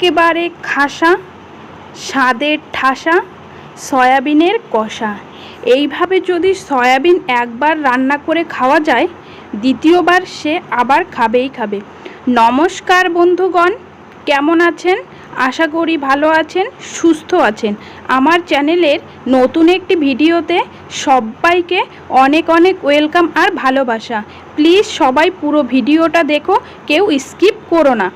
একেবারে খাসা, স্বাদের ঠাসা, সয়াবিনের কষা। এইভাবে যদি সয়াবিন একবার রান্না করে খাওয়া যায়, দ্বিতীয়বার সে আবার খাবেই খাবে। নমস্কার বন্ধুগণ, কেমন আছেন? আশা করি ভালো আছেন, সুস্থ আছেন। আমার চ্যানেলের নতুন একটি ভিডিওতে সবাইকে অনেক অনেক ওয়েলকাম আর ভালোবাসা। প্লিজ সবাই পুরো ভিডিওটা দেখো, কেউ স্কিপ করো না।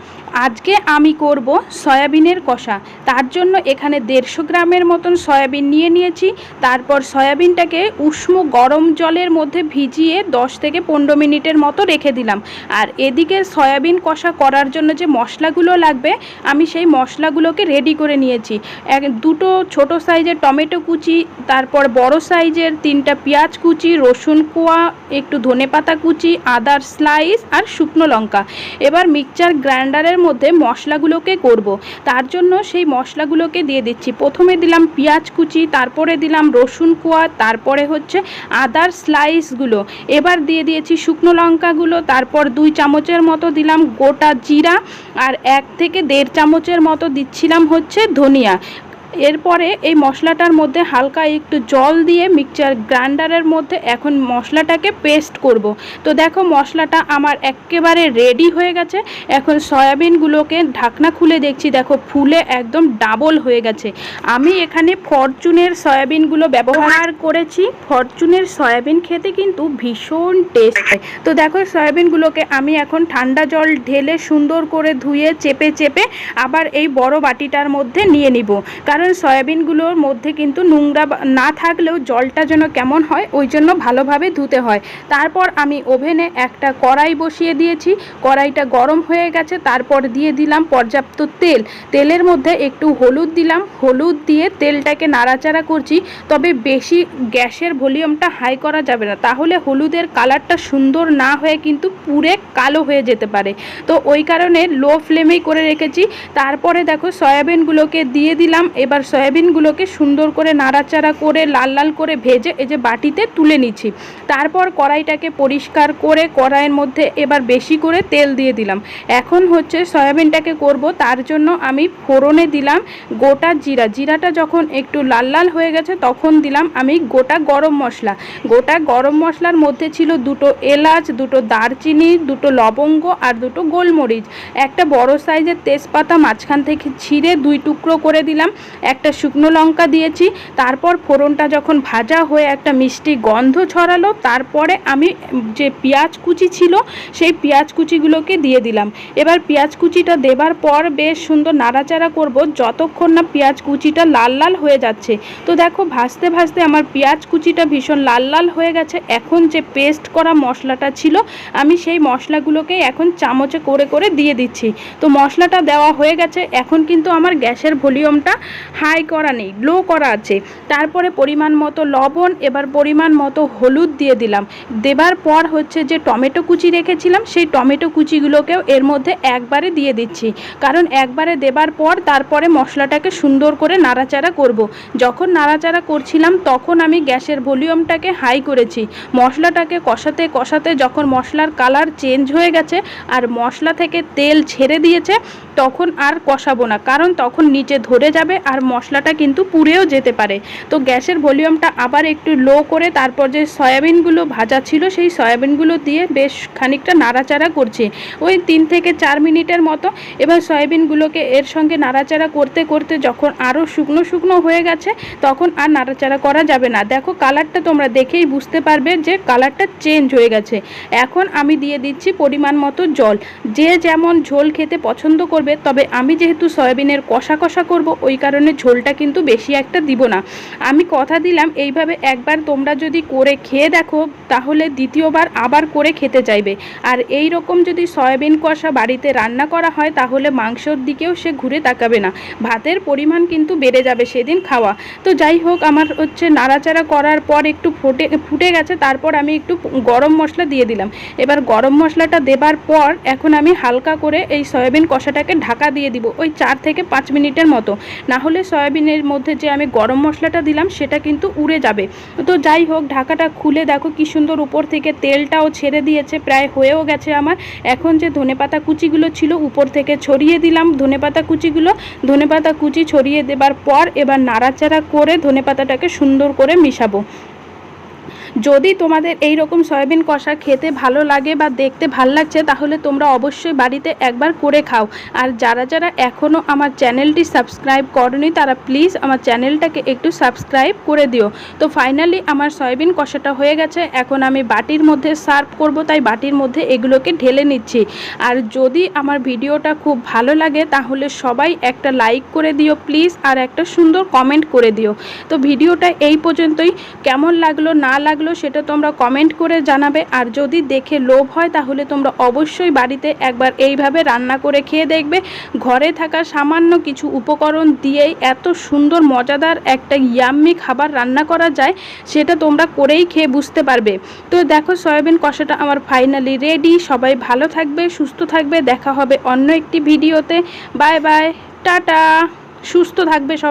আজকে আমি করব সয়াবিনের কষা। তার জন্য এখানে দেড়শো গ্রামের মতন সয়াবিন নিয়ে নিয়েছি। তারপর সয়াবিনটাকে উষ্ণ গরম জলের মধ্যে ভিজিয়ে 10 থেকে পনেরো মিনিটের মতো রেখে দিলাম। আর এদিকে সয়াবিন কষা করার জন্য যে মশলাগুলো লাগবে, আমি সেই মশলাগুলোকে রেডি করে নিয়েছি। এক দুটো ছোট সাইজের টমেটো কুচি, তারপর বড় সাইজের তিনটা পেঁয়াজ কুচি, রসুন কোয়া, একটু ধনেপাতা কুচি, আদার স্লাইস আর শুকনো লঙ্কা। এবার মিক্সচার গ্রাইন্ডারের মধ্যে মশলাগুলোকে করব। তার জন্য সেই মশলাগুলোকে দিয়ে দিচ্ছি। প্রথমে দিলাম পেঁয়াজ কুচি, তারপরে দিলাম রসুন কোয়া, তারপরে হচ্ছে আদার স্লাইসগুলো। এবার দিয়ে দিয়েছি শুকনো লঙ্কাগুলো, তারপর দুই চামচের মতো দিলাম গোটা জিরা, আর এক থেকে দেড় চামচের মতো দিচ্ছিলাম হচ্ছে ধনিয়া। এরপরে এই মশলাটার মধ্যে হালকা একটু জল দিয়ে মিক্সচার গ্রাইন্ডারের মধ্যে এখন মশলাটাকে পেস্ট করব। তো দেখো মশলাটা আমার একেবারে রেডি হয়ে গেছে। এখন সয়াবিনগুলোকে ঢাকনা খুলে দেখছি, দেখো ফুলে একদম ডাবল হয়ে গেছে। আমি এখানে ফরচুনের সয়াবিনগুলো ব্যবহার করেছি। ফরচুনের সয়াবিন খেতে কিন্তু ভীষণ টেস্ট হয় তো দেখো সয়াবিনগুলোকে আমি এখন ঠান্ডা জল ঢেলে সুন্দর করে ধুয়ে চেপে চেপে আবার এই বড় বাটিটার মধ্যে নিয়ে নিব। কারণ সয়াবিনগুলোর মধ্যে কিন্তু নোংরা না থাকলেও জলটা যেন কেমন হয়, ওই জন্য ভালোভাবে ধুতে হয়। তারপর আমি ওভেনে একটা কড়াই বসিয়ে দিয়েছি। কড়াইটা গরম হয়ে গেছে, তারপর দিয়ে দিলাম পর্যাপ্ত তেল। তেলের মধ্যে একটু হলুদ দিলাম। হলুদ দিয়ে তেলটাকে নাড়াচাড়া করছি। তবে বেশি গ্যাসের ভলিউমটা হাই করা যাবে না। তাহলে হলুদের কালারটা সুন্দর না হয়ে কিন্তু পুরে কালো হয়ে যেতে পারে। তো ওই কারণে লো ফ্লেমেই করে রেখেছি। তারপরে দেখো সয়াবিনগুলোকে দিয়ে দিলাম। এবার সয়াবিনগুলোকে সুন্দর করে নাড়াচাড়া করে, লাল লাল করে ভেজে এই যে বাটিতে তুলে নিচ্ছি। তারপর কড়াইটাকে পরিষ্কার করে কড়াইয়ের মধ্যে এবার বেশি করে তেল দিয়ে দিলাম। এখন হচ্ছে সয়াবিনটাকে করব, তার জন্য আমি ফোড়নে দিলাম গোটা জিরা। জিরাটা যখন একটু লাল লাল হয়ে গেছে, তখন দিলাম আমি গোটা গরম মশলা। গোটা গরম মশলার মধ্যে ছিল দুটো এলাচ, দুটো দারচিনি, দুটো লবঙ্গ আর দুটো গোলমরিচ। একটা বড় সাইজের তেজপাতা মাঝখান থেকে ছিঁড়ে দুই টুকরো করে দিলাম। একটা শুকনো লঙ্কা দিয়েছি, তারপর ফোড়নটা যখন ভাজা হয়ে একটা মিষ্টি গন্ধ ছড়ালো, তারপরে আমি যে পেঁয়াজ কুচি ছিল, সেই পেঁয়াজ কুচিগুলোকে দিয়ে দিলাম। এবার পেঁয়াজ কুচিটা দেবার পর বেশ সুন্দর নাড়াচাড়া করব, যতক্ষণ না পেঁয়াজ কুচিটা লাল লাল হয়ে যাচ্ছে। তো দেখো, ভাজতে ভাজতে আমার পেঁয়াজ কুচিটা ভীষণ লাল লাল হয়ে গেছে। এখন যে পেস্ট করা মশলাটা ছিল, আমি সেই মশলাগুলোকে এখন চামচে করে করে দিয়ে দিচ্ছি। তো মশলাটা দেওয়া হয়ে গেছে, এখন কিন্তু আমার গ্যাসের ভলিউমটা হাই করা নেই লো করা আছে। তারপরে পরিমাণ মতো লবণ, এবার পরিমাণ মতো হলুদ দিয়ে দিলাম। দেবার পর হচ্ছে যে টমেটো কুচি রেখেছিলাম, সেই টমেটো কুচিগুলোকেও এর মধ্যে একবারে দিয়ে দিচ্ছি। কারণ একবারে দেবার পর তারপরে মশলাটাকে সুন্দর করে নাড়াচাড়া করব। যখন নাড়াচাড়া করছিলাম, তখন আমি গ্যাসের ভলিউমটাকে হাই করেছি। মশলাটাকে কষাতে কষাতে যখন মশলার কালার চেঞ্জ হয়ে গেছে আর মশলা থেকে তেল ছেড়ে দিয়েছে, তখন আর কষাবো না। কারণ তখন নিচে ধরে যাবে আর মশলাটা কিন্তু পুড়েও যেতে পারে। তো গ্যাসের ভলিউমটা আবার একটু লো করে তারপর যে সয়াবিনগুলো ভাজা ছিল, সেই সয়াবিনগুলো দিয়ে বেশ খানিকটা নাড়াচাড়া করছি। ওই তিন থেকে চার মিনিটের মতো এবার সয়াবিনগুলোকে এর সঙ্গে নাড়াচাড়া করতে করতে যখন আরও শুকনো শুকনো হয়ে গেছে, তখন আর নাড়াচাড়া করা যাবে না। দেখো কালারটা তোমরা দেখেই বুঝতে পারবে যে কালারটা চেঞ্জ হয়ে গেছে। এখন আমি দিয়ে দিচ্ছি পরিমাণ মতো জল। যে যেমন ঝোল খেতে পছন্দ করবে, তবে আমি যেহেতু সয়াবিনের কষা কষা করব, ওই কারণে ঝোলটা কিন্তু বেশি একটা দিব না। আমি কথা দিলাম, এইভাবে একবার তোমরা যদি করে খেয়ে দেখো, তাহলে দ্বিতীয়বার আবার করে খেতে চাইবে। আর এই রকম যদি সয়াবিন কষা বাড়িতে রান্না করা হয়, তাহলে মাংসর দিকেও সে ঘুরে তাকাবে না। ভাতের পরিমাণ কিন্তু বেড়ে যাবে সেদিন খাওয়া। তো যাই হোক, আমার হচ্ছে নাড়াচাড়া করার পর একটু ফুটে ফুটে গেছে, তারপর আমি একটু গরম মশলা দিয়ে দিলাম। এবার গরম মশলাটা দেবার পর এখন আমি হালকা করে এই সয়াবিন কষাটাকে ঢাকা দিয়ে দিব, ওই চার থেকে পাঁচ মিনিটের মতো। না হলে তাহলে সয়াবিনের মধ্যে যে আমি গরম মশলাটা দিলাম, সেটা কিন্তু উড়ে যাবে। তো যাই হোক, ঢাকাটা খুলে দেখো কি সুন্দর উপর থেকে তেলটাও ছেড়ে দিয়েছে, প্রায় হয়েও গেছে আমার। এখন যে ধনেপাতা কুচিগুলো ছিল, উপর থেকে ছড়িয়ে দিলাম ধনেপাতা কুচিগুলো। ধনেপাতা কুচি ছড়িয়ে দেবার পর এবার নাড়াচাড়া করে ধনেপাতাটাকে সুন্দর করে মিশাবো। যদি তোমাদের এই রকম সয়াবিন কষা খেতে ভালো লাগে বা দেখতে ভালো লাগছে, তাহলে তোমরা অবশ্যই বাড়িতে একবার করে খাও। আর যারা যারা এখনও আমার চ্যানেলটি সাবস্ক্রাইব করনি, তারা প্লিজ আমার চ্যানেলটাকে একটু সাবস্ক্রাইব করে দিও। তো ফাইনালি আমার সয়াবিন কষাটা হয়ে গেছে। এখন আমি বাটির মধ্যে সার্ভ করব, তাই বাটির মধ্যে এগুলোকে ঢেলে নিচ্ছি। আর যদি আমার ভিডিওটা খুব ভালো লাগে, তাহলে সবাই একটা লাইক করে দিও প্লিজ, আর একটা সুন্দর কমেন্ট করে দিও। তো ভিডিওটা এই পর্যন্তই। কেমন লাগল, না লাগল সেটা তোমরা কমেন্ট করে জানাবে। আর যদি দেখে লোভ হয়, তাহলে তোমরা অবশ্যই বাড়িতে একবার এইভাবে রান্না করে খেয়ে দেখবে। ঘরে থাকা সামান্য কিছু উপকরণ দিয়েই এত সুন্দর, মজাদার একটা ইয়াম্মি খাবার রান্না করা যায়, সেটা তোমরা করেই খেয়ে বুঝতে পারবে। তো দেখো, সয়াবিন কষাটা আমার ফাইনালি রেডি সবাই ভালো থাকবে, সুস্থ থাকবে। দেখা হবে অন্য একটি ভিডিওতে বাই বাই টাটা। সুস্থ থাকবে সবাই।